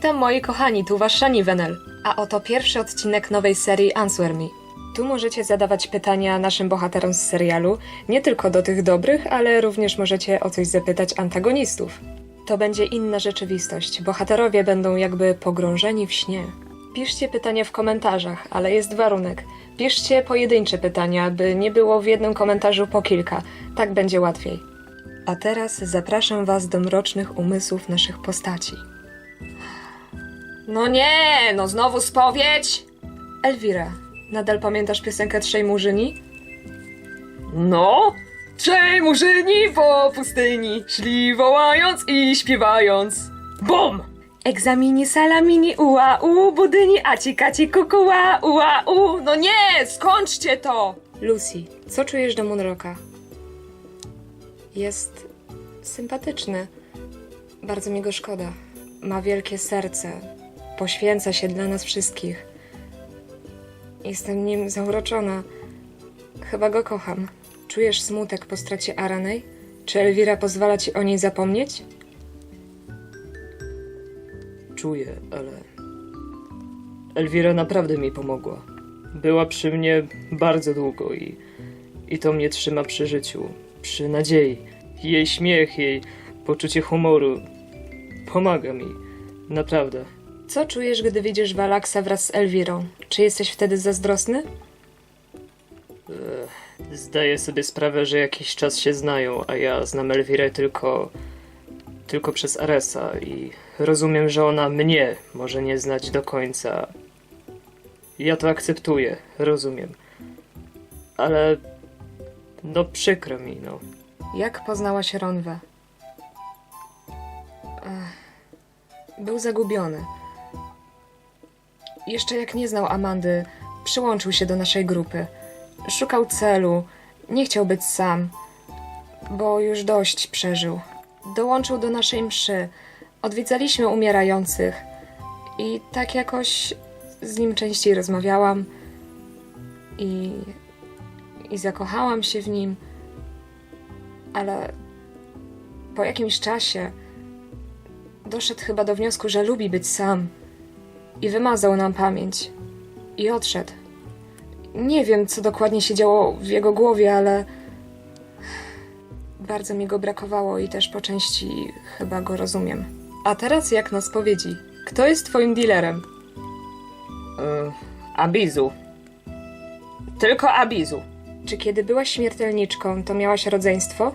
Witam moi kochani, tu wasz Shani Venel. A oto pierwszy odcinek nowej serii Answer Me. Tu możecie zadawać pytania naszym bohaterom z serialu, nie tylko do tych dobrych, ale również możecie o coś zapytać antagonistów. To będzie inna rzeczywistość. Bohaterowie będą jakby pogrążeni w śnie. Piszcie pytania w komentarzach, ale jest warunek. Piszcie pojedyncze pytania, by nie było w jednym komentarzu po kilka. Tak będzie łatwiej. A teraz zapraszam Was do mrocznych umysłów naszych postaci. No nie, no znowu spowiedź! Elwira, nadal pamiętasz piosenkę Trzej Murzyni? No, trzej murzyni po pustyni szli wołając i śpiewając. Bum! Egzamini salamini ua u, budyni aci kaci kukuła ua u. No nie, skończcie to! Lucy, co czujesz do Monroka? Jest sympatyczny. Bardzo mi go szkoda. Ma wielkie serce. Poświęca się dla nas wszystkich. Jestem nim zauroczona. Chyba go kocham. Czujesz smutek po stracie Aranej? Czy Elwira pozwala ci o niej zapomnieć? Czuję, ale. Elwira naprawdę mi pomogła. Była przy mnie bardzo długo i. i to mnie trzyma przy życiu, przy nadziei. Jej śmiech, jej poczucie humoru pomaga mi. Naprawdę. Co czujesz, gdy widzisz Walaksa wraz z Elwirą? Czy jesteś wtedy zazdrosny? Zdaję sobie sprawę, że jakiś czas się znają, a ja znam Elwirę tylko. tylko przez Aresa i rozumiem, że ona mnie może nie znać do końca. Ja to akceptuję, rozumiem. Ale. no przykro mi, no. Jak poznałaś Ronwę? Ech, Był zagubiony. Jeszcze jak nie znał Amandy, przyłączył się do naszej grupy. Szukał celu, nie chciał być sam, bo już dość przeżył. Dołączył do naszej mszy. Odwiedzaliśmy umierających i tak jakoś z nim częściej rozmawiałam i, i zakochałam się w nim ale po jakimś czasie doszedł chyba do wniosku, że lubi być sam i wymazał nam pamięć i odszedł. Nie wiem, co dokładnie się działo w jego głowie, ale bardzo mi go brakowało i też po części chyba go rozumiem. A teraz jak na spowiedzi. Kto jest twoim dealerem? E, Abizu. Tylko Abizu. Czy kiedy byłaś śmiertelniczką, to miałaś rodzeństwo?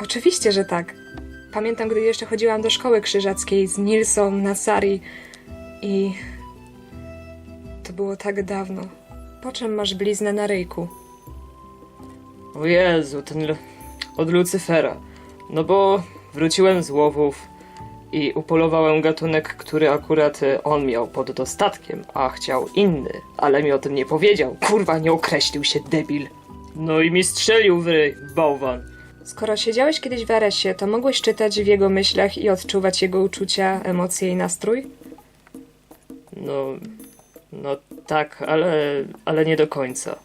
Oczywiście, że tak. Pamiętam, gdy jeszcze chodziłam do szkoły krzyżackiej z Nilsą na Sari i... To było tak dawno. Po czym masz bliznę na ryjku? O Jezu, ten l- od Lucyfera. No bo wróciłem z łowów i upolowałem gatunek, który akurat e, on miał pod dostatkiem, a chciał inny, ale mi o tym nie powiedział. Kurwa, nie określił się debil. No i mi strzelił w ryj, bałwan. Skoro siedziałeś kiedyś w Aresie, to mogłeś czytać w jego myślach i odczuwać jego uczucia, emocje i nastrój? No, no tak, ale, ale nie do końca.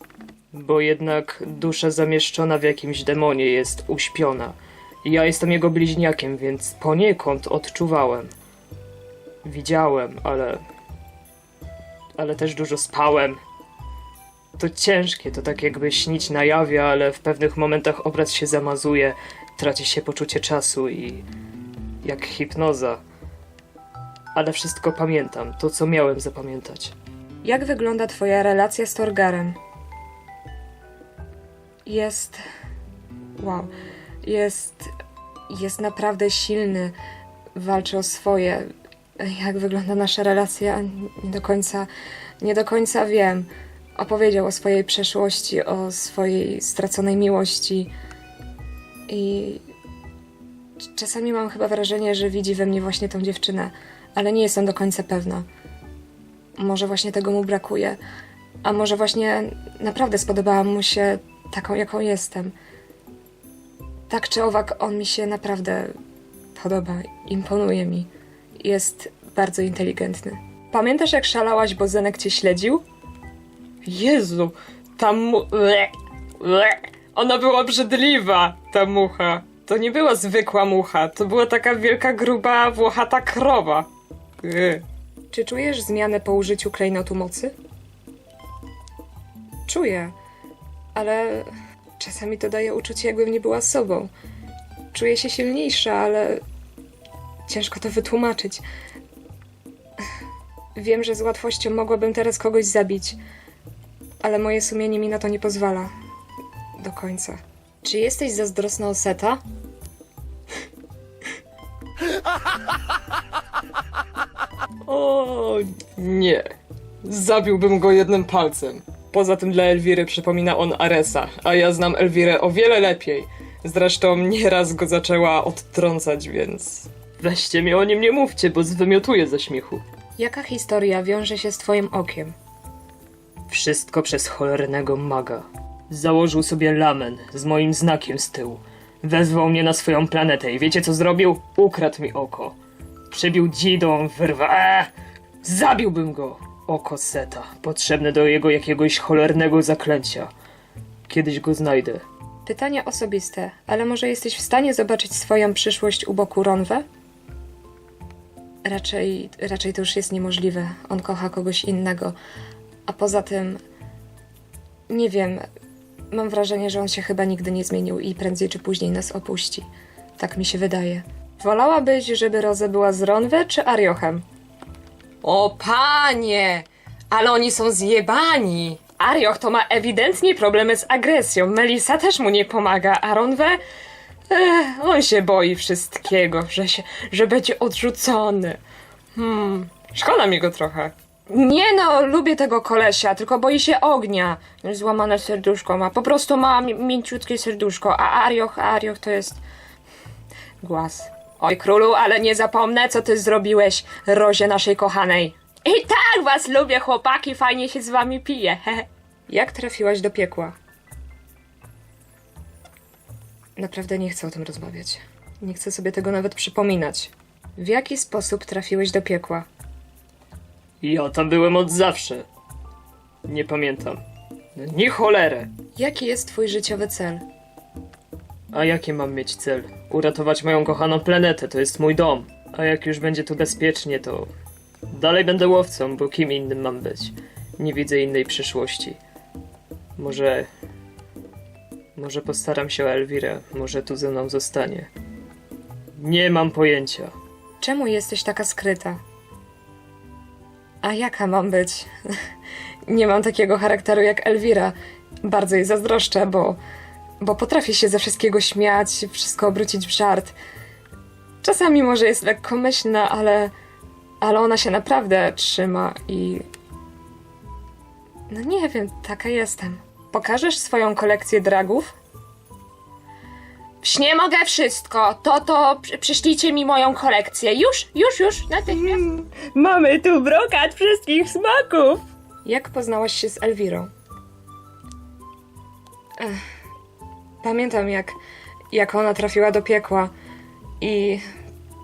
Bo jednak dusza zamieszczona w jakimś demonie jest uśpiona. Ja jestem jego bliźniakiem, więc poniekąd odczuwałem. Widziałem, ale. Ale też dużo spałem. To ciężkie, to tak jakby śnić na jawie, ale w pewnych momentach obraz się zamazuje, traci się poczucie czasu i. jak hipnoza. Ale wszystko pamiętam, to co miałem zapamiętać. Jak wygląda twoja relacja z Torgarem? Jest. Wow. Jest. Jest naprawdę silny. Walczy o swoje. Jak wygląda nasza relacja? Nie do końca. Nie do końca wiem. Opowiedział o swojej przeszłości, o swojej straconej miłości. I. Czasami mam chyba wrażenie, że widzi we mnie właśnie tą dziewczynę, ale nie jestem do końca pewna. Może właśnie tego mu brakuje, a może właśnie naprawdę spodobałam mu się taką, jaką jestem. Tak czy owak, on mi się naprawdę podoba, imponuje mi. Jest bardzo inteligentny. Pamiętasz, jak szalałaś, bo Zenek cię śledził? Jezu, ta mu... Le, le. Ona była obrzydliwa, ta mucha. To nie była zwykła mucha, to była taka wielka, gruba, włochata krowa. Czy czujesz zmianę po użyciu klejnotu mocy? Czuję, ale czasami to daje uczucie, jakbym nie była sobą. Czuję się silniejsza, ale ciężko to wytłumaczyć. Wiem, że z łatwością mogłabym teraz kogoś zabić, ale moje sumienie mi na to nie pozwala. Do końca. Czy jesteś zazdrosna o Seta? O nie. Zabiłbym go jednym palcem. Poza tym dla Elwiry przypomina on Aresa, a ja znam Elwirę o wiele lepiej. Zresztą nieraz go zaczęła odtrącać, więc... Weźcie mi o nim nie mówcie, bo zwymiotuję ze śmiechu. Jaka historia wiąże się z twoim okiem? Wszystko przez cholernego maga. Założył sobie lamen z moim znakiem z tyłu. Wezwał mnie na swoją planetę i wiecie co zrobił? Ukradł mi oko. Przybił dzidą, wyrwa... Eee! Zabiłbym go! Oko Seta, potrzebne do jego jakiegoś cholernego zaklęcia. Kiedyś go znajdę. Pytanie osobiste, ale może jesteś w stanie zobaczyć swoją przyszłość u boku Ronwe? Raczej, raczej to już jest niemożliwe. On kocha kogoś innego. A poza tym, nie wiem, mam wrażenie, że on się chyba nigdy nie zmienił i prędzej czy później nas opuści. Tak mi się wydaje. Wolałabyś, żeby Roze była z Ronwe czy Ariochem? O panie! Ale oni są zjebani! Arioch to ma ewidentnie problemy z agresją. Melisa też mu nie pomaga, a Ronwe... Ech, on się boi wszystkiego, że się, że będzie odrzucony. Hmm, szkoda mi go trochę. Nie no, lubię tego kolesia, tylko boi się ognia. Złamane serduszko ma, po prostu ma mi- mięciutkie serduszko, a Arioch, Arioch to jest... Głaz. Oj królu, ale nie zapomnę, co ty zrobiłeś Rozie naszej kochanej. I tak was lubię, chłopaki, fajnie się z wami pije. Jak trafiłaś do piekła? Naprawdę nie chcę o tym rozmawiać. Nie chcę sobie tego nawet przypominać. W jaki sposób trafiłeś do piekła? Ja tam byłem od zawsze. Nie pamiętam. Nie cholerę. Jaki jest twój życiowy cel? A jaki mam mieć cel? Uratować moją kochaną planetę, to jest mój dom. A jak już będzie tu bezpiecznie, to dalej będę łowcą, bo kim innym mam być? Nie widzę innej przyszłości. Może. Może postaram się o Elwirę, może tu ze mną zostanie. Nie mam pojęcia. Czemu jesteś taka skryta? A jaka mam być? Nie mam takiego charakteru jak Elwira. Bardzo jej zazdroszczę, bo, bo potrafię się ze wszystkiego śmiać, wszystko obrócić w żart. Czasami może jest lekkomyślna, ale, ale ona się naprawdę trzyma i. No nie wiem, taka jestem. Pokażesz swoją kolekcję dragów? Śnie mogę wszystko. To, to przy- przyślijcie mi moją kolekcję. Już, już, już, natychmiast. Mamy tu brokat wszystkich smaków! Jak poznałaś się z Elwirą? Ech, pamiętam, jak, jak ona trafiła do piekła i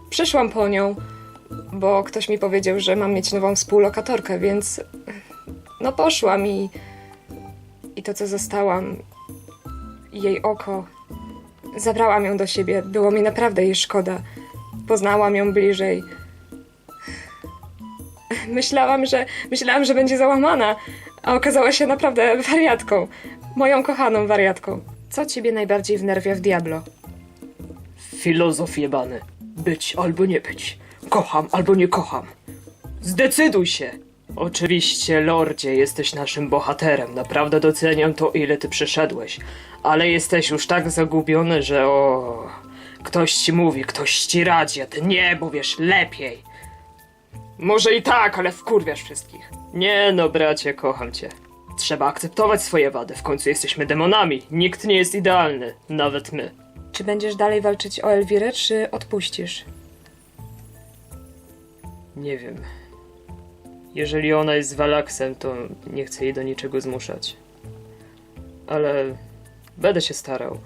przyszłam po nią, bo ktoś mi powiedział, że mam mieć nową współlokatorkę, więc no poszłam i, i to, co zostałam, jej oko, zabrałam ją do siebie. Było mi naprawdę jej szkoda. Poznałam ją bliżej. Myślałam, że myślałam, że będzie załamana, a okazała się naprawdę wariatką. Moją kochaną wariatką. Co ciebie najbardziej wnerwia w Diablo? Filozof jebany. Być albo nie być. Kocham albo nie kocham. Zdecyduj się! Oczywiście, lordzie, jesteś naszym bohaterem. Naprawdę doceniam to, ile ty przeszedłeś. Ale jesteś już tak zagubiony, że o... Ktoś ci mówi, ktoś ci radzi, a ty nie, bo wiesz lepiej. Może i tak, ale wkurwiasz wszystkich. Nie no, bracie, kocham cię. Trzeba akceptować swoje wady. W końcu jesteśmy demonami. Nikt nie jest idealny. Nawet my. Czy będziesz dalej walczyć o Elwirę, czy odpuścisz? Nie wiem. Jeżeli ona jest Walaksem, to nie chcę jej do niczego zmuszać. Ale będę się starał.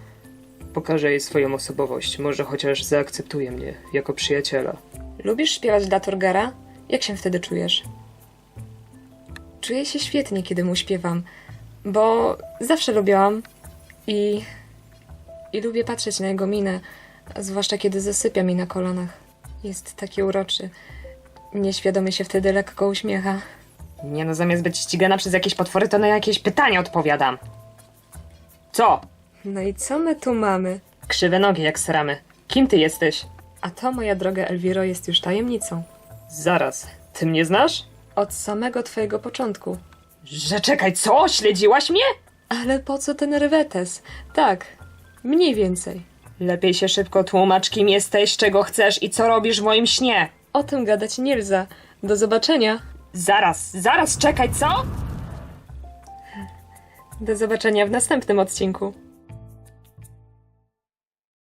Pokażę jej swoją osobowość. Może chociaż zaakceptuje mnie jako przyjaciela. Lubisz śpiewać dla Torgara? Jak się wtedy czujesz? Czuję się świetnie, kiedy mu śpiewam, bo zawsze lubiłam i, i lubię patrzeć na jego minę, zwłaszcza kiedy zasypia mi na kolanach. Jest taki uroczy. Nieświadomie się wtedy lekko uśmiecha. Nie no, zamiast być ścigana przez jakieś potwory, to na jakieś pytania odpowiadam. Co? No i co my tu mamy? Krzywe nogi jak sramy. Kim ty jesteś? A to, moja droga Elwiro, jest już tajemnicą. Zaraz, ty mnie znasz? Od samego twojego początku. Że czekaj, co? Śledziłaś mnie? Ale po co ten rywetes? Tak, mniej więcej. Lepiej się szybko tłumacz, kim jesteś, czego chcesz i co robisz w moim śnie. O tym gadać nie lza. Do zobaczenia. Zaraz, zaraz, czekaj, co? Do zobaczenia w następnym odcinku.